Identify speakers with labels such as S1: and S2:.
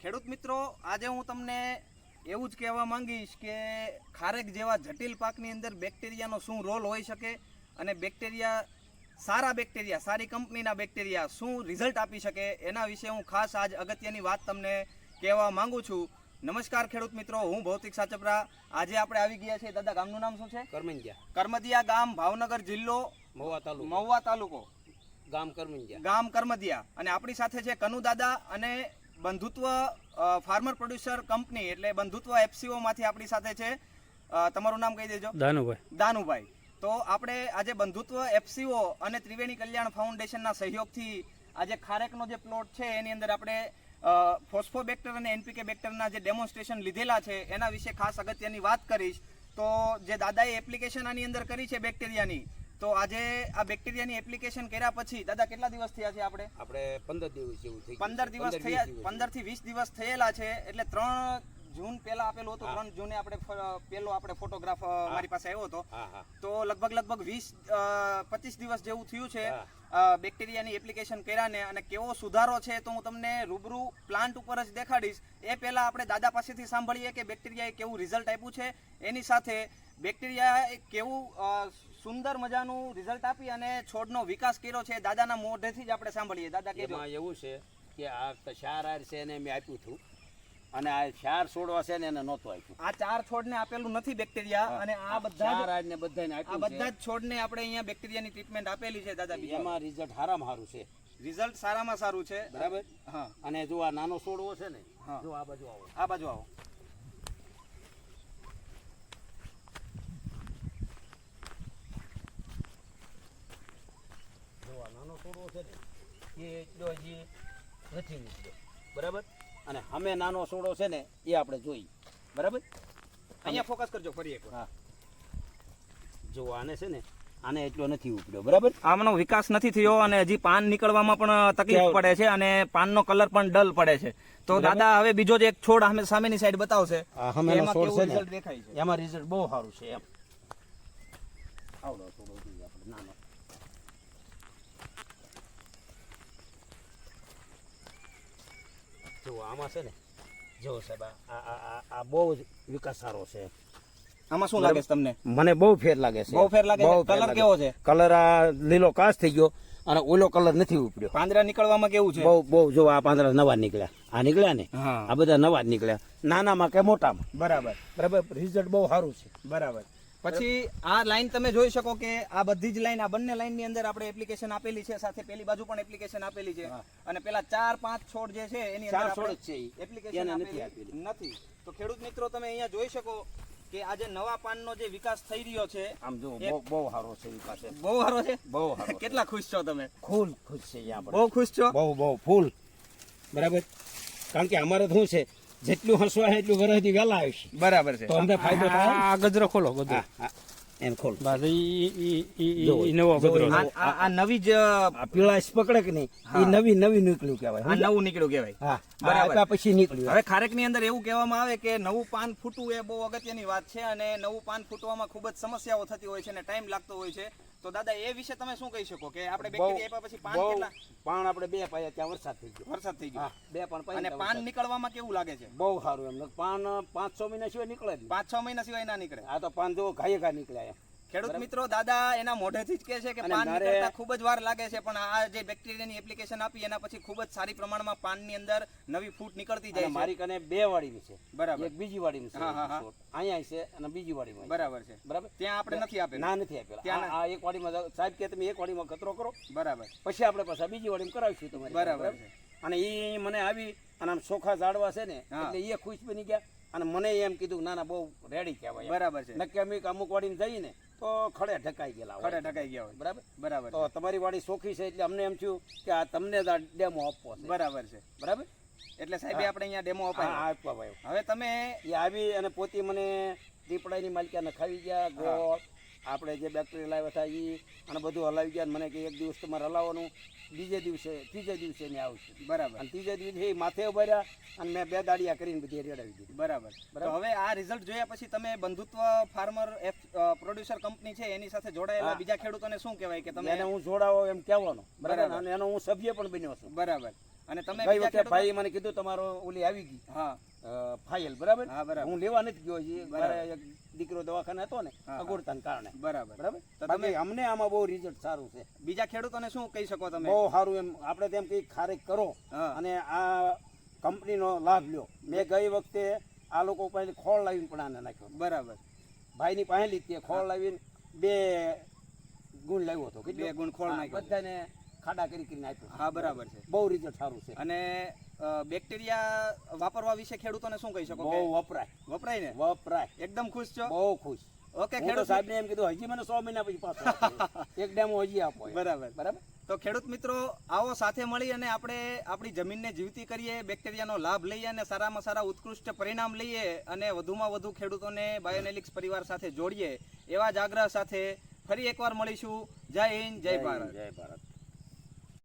S1: ખેડૂત મિત્રો આજે હું તમને એવું જ કહેવા માંગીશ કે ખારેક જેવા જટિલ પાકની અંદર બેક્ટેરિયાનો શું રોલ હોઈ શકે અને બેક્ટેરિયા સારા બેક્ટેરિયા સારી કંપનીના બેક્ટેરિયા શું રિઝલ્ટ આપી શકે એના વિશે હું ખાસ આજ અગત્યની વાત તમને કહેવા માંગુ છું. નમસ્કાર ખેડૂત મિત્રો હું ભૌતિક સાચપરા. આજે આપણે આવી ગયા છીએ દાદા ગામનું નામ શું છે?
S2: કરમંજ્યા.
S1: કરમદિયા ગામ ભાવનગર જિલ્લો
S2: મહુવા તાલુકો.
S1: મહુવા તાલુકો.
S2: ગામ કરમંજ્યા.
S1: ગામ કરમદિયા અને આપણી સાથે છે કનુ દાદા અને બંધુત્વ ફાર્મર પ્રોડ્યુસર કંપની એટલે બંધુત્વ એફસીઓ માંથી આપણી સાથે છે. તમારું નામ કહી દેજો.
S3: દાનુભાઈ.
S1: દાનુભાઈ. તો આપણે આજે બંધુત્વ એફસીઓ અને ત્રિવેણી કલ્યાણ ફાઉન્ડેશનના સહયોગથી આજે ખારેકનો જે પ્લોટ છે એની અંદર આપણે ફોસ્ફોબેક્ટર અને એનપીકે બેક્ટરના જે ડેમોન્સ્ટ્રેશન લીધેલા છે એના વિશે ખાસ અગત્યની વાત કરીશ. તો જે દાદાએ એપ્લિકેશન આની અંદર કરી છે બેક્ટેરિયાની તો આજે આ બેક્ટેરિયાની એપ્લિકેશન કર્યા પછી દાદા કેટલા દિવસ થયા છે આપણે?
S2: આપણે પંદર દિવસ જેવું થઈ
S1: પંદર દિવસ થયા પંદરથી વીસ દિવસ થયેલા છે એટલે ત્રણ જૂન પહેલા આપેલું હતું ત્રણ જૂને આપણે પેલો આપણે ફોટોગ્રાફ મારી પાસે આવ્યો હતો. તો લગભગ લગભગ વીસ પચીસ દિવસ જેવું થયું છે બેક્ટેરિયાની એપ્લિકેશન કર્યાને અને કેવો સુધારો છે તો હું તમને રૂબરૂ પ્લાન્ટ ઉપર જ દેખાડીશ. એ પહેલાં આપણે દાદા પાસેથી સાંભળીએ કે બેક્ટેરિયાએ કેવું રિઝલ્ટ આપ્યું છે. એની સાથે બેક્ટેરિયાએ કેવું સુંદર મજાનું રિઝલ્ટ આપી અને છોડનો વિકાસ કર્યો છે. દાદાના મોઢેથી જ આપણે સાંભળીએ. દાદા
S2: કે એવું છે કે આ તો છે એને મેં આપ્યું હતું. અને આ ચાર છોડવા છે ને એને નહોતું આપ્યું.
S1: આ ચાર છોડને આપેલું નથી બેક્ટેરિયા અને આ બધા
S2: ક્ષાર
S1: જ-
S2: આર ને બધાને
S1: આ બધા જ છોડને આપણે અહીંયા બેક્ટેરિયાની ટ્રીટમેન્ટ આપેલી છે દાદા બીજા.
S2: એમાં રિઝલ્ટ હારામાં સારું છે.
S1: રિઝલ્ટ સારામાં સારું છે.
S2: બરાબર?
S1: હા.
S2: અને જો આ નાનો છોડવો છે ને જો આ બાજુ આવો.
S1: આ બાજુ આવો.
S2: જો આ નાનો છોડવો છે ને એ એટલો હજી નથી નીકળ્યો. બરાબર? અને અમે નાનો છોડો છે ને એ આપણે જોઈ. બરાબર?
S1: અહીંયા ફોકસ કરજો ફરી એક
S2: હા. જો આને છે ને આને એટલો નથી ઉપડ્યો બરાબર?
S1: આમનો વિકાસ નથી થયો અને હજી પાન નીકળવામાં પણ તકલીફ પડે છે અને પાનનો કલર પણ ડલ પડે છે. તો દાદા હવે બીજો જ એક છોડ અમે સામેની સાઈડ બતાવશે. એમાં
S2: છે
S1: દેખાય છે?
S2: એમાં રિઝલ્ટ બહુ સારું છે એમ. આવડો થોડો જોઈએ આપણે નાનો જો આમાં છે ને જો સાહેબ આ- આ બહુ જ વિકાસ સારો છે.
S1: આમાં શું લાગે છે તમને?
S2: મને બહુ ફેર લાગે છે.
S1: બહુ ફેર લાગે છે?
S2: લાગે.
S1: કેવો છે?
S2: કલર આ લીલો કાસ થઈ ગયો અને ઓલો કલર નથી ઉપડ્યો.
S1: પાંદડા નીકળવામાં કેવું છે?
S2: બહુ બહુ જો આ પાંદડા નવા નીકળ્યા. આ નીકળ્યા ને આ બધા નવા જ નીકળ્યા. નાનામાં કે મોટામાં.
S1: બરાબર.
S2: બરાબર. રિઝલ્ટ બહુ સારું છે.
S1: બરાબર. પછી આ લાઈન તમે જોઈ શકો કે આ બધી જ લાઈન આ બંને લાઈનની અંદર આપણે એપ્લિકેશન આપેલી છે સાથે પેલી બાજુ પણ એપ્લિકેશન આપેલી છે. અને પેલા ચાર પાંચ છોડ જે છે એની અંદર
S2: છોડ છે
S1: એપ્લિકેશન
S2: નથી
S1: આપેલી. નથી. તો ખેડૂત મિત્રો તમે અહીંયા જોઈ શકો કે આજે નવા પાનનો જે વિકાસ થઈ રહ્યો છે
S2: આમ જો બહુ બહુ સારો છે વિકાસ
S1: બહુ સારો છે?
S2: બહુ સારો
S1: કેટલા ખુશ છો તમે?
S2: ફૂલ ખુશ છે આપણે.
S1: બહુ ખુશ છો?
S2: બહુ બહુ ફૂલ. બરાબર? કારણ કે અમારે શું છે જેટલું હસવા એટલું વરસથી વહેલા આવીશ.
S1: બરાબર છે.
S2: તો અમને ફાયદો થાય?
S3: આ ગજરો ખોલો ગજરો.
S2: એમ ખોલ.
S3: બસ ઈ નવો ગજરો
S1: આ- નવી જ
S2: પીળા પકડે કે નહીં? એ નવી નવી નીકળ્યું કહેવાય
S1: આ નવું નીકળ્યું કહેવાય.
S2: હા
S1: બરાબર.
S2: બરાબર પછી નીકળ્યું.
S1: હવે ખારેકની અંદર એવું કહેવામાં આવે કે નવું પાન ફૂટવું એ બહુ અગત્યની વાત છે અને નવું પાન ફૂટવામાં ખૂબ જ સમસ્યાઓ થતી હોય છે અને ટાઈમ લાગતો હોય છે. તો દાદા એ વિશે તમે શું કહી શકો કે આપણે બેક્ટેરિયા આપ્યા પછી પાન કેટલા?
S2: પાન આપણે બે પાયા ત્યાં વરસાદ થઈ ગયો.
S1: વરસાદ થઈ ગયો.
S2: બે પાન પાયા
S1: અને પાન. નીકળવામાં કેવું લાગે છે?
S2: બહુ સારું એમ. પાન પાંચ છ મહિના સિવાય નીકળે જ.
S1: પાંચ છ મહિના સિવાય ના નીકળે?
S2: આ તો પાન જો ઘાયે ઘા નીકળ્યા એમ.
S1: ખેડૂત મિત્રો દાદા એના મોઢેથી જ કહે છે કે પાન નીકળતા ખૂબ જ વાર લાગે છે પણ આ જે બેક્ટેરિયાની એપ્લિકેશન આપી એના પછી ખૂબ જ સારી પ્રમાણમાં પાનની અંદર નવી ફૂટ નીકળતી જાય છે.
S2: મારી કને બે વાડીની છે.
S1: બરાબર.
S2: એક બીજી વાડીની છે. અહીંયા છે અને બીજી વાડીમાં
S1: બરાબર છે.
S2: બરાબર?
S1: ત્યાં આપણે નથી આપેલું.
S2: ના નથી આપેલા.
S1: ત્યાં
S2: આ એક વાડીમાં સાહેબ કે તમે એક વાડીમાં કચરો કરો.
S1: બરાબર.
S2: પછી આપણે પાછા બીજી વાડીમાં કરાવીશું તમારી
S1: બરાબર
S2: અને એ મને આવી અને આમ સોખા ઝાડવા છે ને એટલે એ ખુશ બની ગયા. અને મને એમ કીધું ના ના બહુ રેડી કહેવાય
S1: બરાબર છે.
S2: નક્કી અમે અમુક વાડીમાં જઈએ ને તો ખડે ઢકાઈ ગયેલા
S1: ખડે ઢકાઈ ગયા હોય.
S2: બરાબર?
S1: બરાબર
S2: તો તમારી વાડી સોખી છે એટલે અમને એમ થયું કે આ તમને જ આ ડેમો આપવો છે.
S1: બરાબર છે.
S2: બરાબર?
S1: એટલે સાહેબ આપણે અહીંયા ડેમો આપવા
S2: આપવા ભાઈ.
S1: હવે તમે
S2: એ આવી અને પોતે મને દીપડાની માલિકા નખાવી ગયા ગોળ આપણે જે બેક્ટેરિયા લાવ્યા હતા એ અને બધું હલાવી ગયા મને કે એક દિવસ તમારે હલાવવાનું બીજે દિવસે ત્રીજે દિવસે મેં આવશે
S1: બરાબર.
S2: અને ત્રીજે દિવસે એ માથે ઉભર્યા અને મેં બે દાડિયા કરીને બધી રેડાવી દીધી.
S1: બરાબર. બરાબર? હવે આ રિઝલ્ટ જોયા પછી તમે બંધુત્વ ફાર્મર પ્રોડ્યુસર કંપની છે એની સાથે જોડાયેલા બીજા ખેડૂતોને શું કહેવાય કે તમે
S2: એને હું જોડાવો એમ કહેવાનો. બરાબર. અને એનો હું સભ્ય પણ બન્યો છું.
S1: બરાબર. અને તમે
S2: ગઈ વખતે ભાઈ મને કીધું તમારો ઓલી આવી ગઈ.
S1: હા.
S2: ફાઇલ બરાબર?
S1: હા, બરાબર.
S2: હું લેવા નથી ગયો છે મારે એક દીકરો દવાખાને હતો ને
S1: હા.
S2: કારણે.
S1: બરાબર.
S2: બરાબર?
S1: તો
S2: બાકી અમને આમાં બહુ રિઝલ્ટ સારું છે.
S1: બીજા ખેડૂતોને શું કહી શકો તમે?
S2: બહુ સારું એમ. આપણે તેમ કંઈક ખારેક કરો. અને આ કંપનીનો લાભ લ્યો. મેં ગઈ વખતે આ લોકો પાસે ખોળ લાવીને પણ આને નાખ્યો.
S1: બરાબર.
S2: ભાઈની પાસે લીધી. ખોળ લાવીને બે ગુણ લાવ્યો હતો.
S1: બે ગુણ ખોળ નાખ્યો.
S2: બધાને ખાડા કરી કરીને આપ્યું.
S1: હા બરાબર છે.
S2: બહુ રિઝલ્ટ સારું છે.
S1: અને બેક્ટેરિયા વાપરવા વિશે ખેડૂતોને શું કહી શકો
S2: બહુ વપરાય.
S1: વપરાય ને?
S2: વપરાય.
S1: એકદમ ખુશ છો?
S2: બહુ ખુશ.
S1: ઓકે ખેડૂત
S2: સાહેબને એમ કીધું હજી મને સો મહિના પછી પાછો એક ડેમો હજી આપો
S1: બરાબર.
S2: બરાબર?
S1: તો ખેડૂત મિત્રો આવો સાથે મળી અને આપણે આપણી જમીનને જીવતી કરીએ બેક્ટેરિયાનો લાભ લઈએ અને સારામાં સારા ઉત્કૃષ્ટ પરિણામ લઈએ અને વધુમાં વધુ ખેડૂતોને બાયોનેલિક્સ પરિવાર સાથે જોડીએ એવા જ આગ્રહ સાથે ફરી એકવાર મળીશું. જય હિન્દ જય ભારત.
S2: જય ભારત.